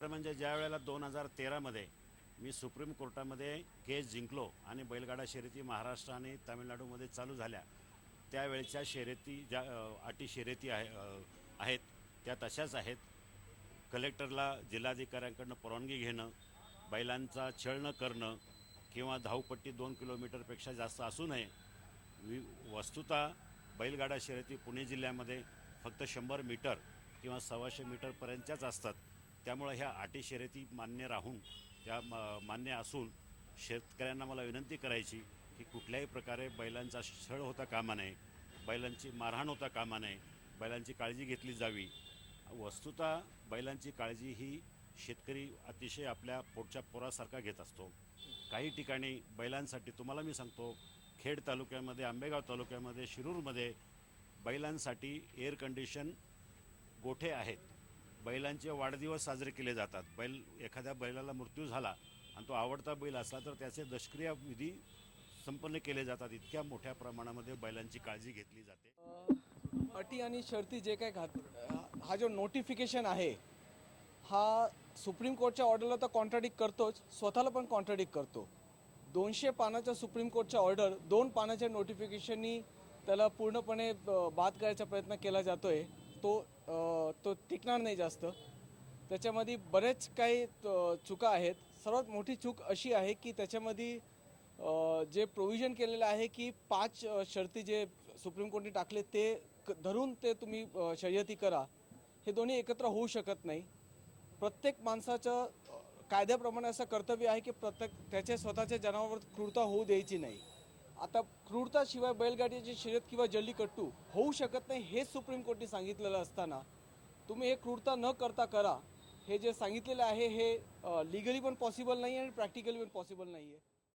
म्हणजे ज्या वेळेला दोन हजार तेरामध्ये मी सुप्रीम कोर्टामध्ये केस जिंकलो आणि बैलगाडा शर्यती महाराष्ट्र आणि तामिळनाडूमध्ये चालू झाल्या त्यावेळच्या शर्यती ज्या अटी शर्यती आहे आहेत त्या तशाच आहेत. कलेक्टरला जिल्हाधिकाऱ्यांकडनं परवानगी घेणं बैलांचा छळ न करणं किंवा धावपट्टी दोन किलोमीटरपेक्षा जास्त असू नये वि वस्तुतः बैलगाडा शर्यती पुणे जिल्ह्यामध्ये फक्त शंभर मीटर किंवा सव्वाशे मीटरपर्यंतच्याच असतात. त्यामुळं ह्या अटी शर्यती मान्य राहून त्या मान्य असून शेतकऱ्यांना मला विनंती करायची की कुठल्याही प्रकारे बैलांचा छळ होता कामा नये बैलांची मारहाण होता कामा नये बैलांची काळजी घेतली जावी. वस्तुतः बैलांची काळजी ही शेतकरी अतिशय आपल्या पोटच्या पोरासारखा घेत असतो. काही ठिकाणी बैलांसाठी तुम्हाला मी सांगतो खेड तालुक्यामध्ये आंबेगाव तालुक्यामध्ये शिरूरमध्ये बैलांसाठी एअर कंडिशन गोठे आहेत. बैलांचे वाढदिवस साजरे केले जातात. बैल एखाद्या बैलाला मृत्यू झाला आणि तो आवडता बैल असला तर त्याचे दशक्रिया विधी संपन्न केले जातात. इतक्या मोठ्या प्रमाणामध्ये बैलांची काळजी घेतली जाते. अटी आणि शर्ती जे काय घात हा जो नोटिफिकेशन आहे हा सुप्रीम कोर्टच्या ऑर्डरला तर कॉन्ट्राडिक्ट करतोच. स्वतःला पण कॉन्ट्राडिक्ट करतो. दोनशे पानाच्या सुप्रीम कोर्टच्या ऑर्डर दोन पानाच्या नोटिफिकेशननी त्याला पूर्णपणे बाद करायचा प्रयत्न केला जातो आहे तो तो टिकणार नाही जास्त. त्याच्यामध्ये बरेच काही चुका आहेत. सर्वात मोठी चूक अशी आहे की त्याच्यामध्ये जे प्रोव्हिजन केलेलं आहे की पाच शर्ती जे सुप्रीम कोर्टने टाकले ते क- धरून ते तुम्ही शर्यती करा. हे दोन्ही एकत्र होऊ शकत नाही. प्रत्येक माणसाचं कायद्याप्रमाणे असं कर्तव्य आहे की प्रत्येक त्याच्या स्वतःच्या जनावर क्रूरता होऊ द्यायची नाही. आता क्रूरताशिवाय बैलगाडीची शर्यत किंवा जल्लीकट्टू होऊ शकत नाही हे सुप्रीम कोर्टने सांगितलेलं असताना तुम्ही हे क्रूरता न करता करा. हे जे सांगितलेलं आहे हे लिगली पण पॉसिबल नाही आणि प्रॅक्टिकली पण पॉसिबल नाही आहे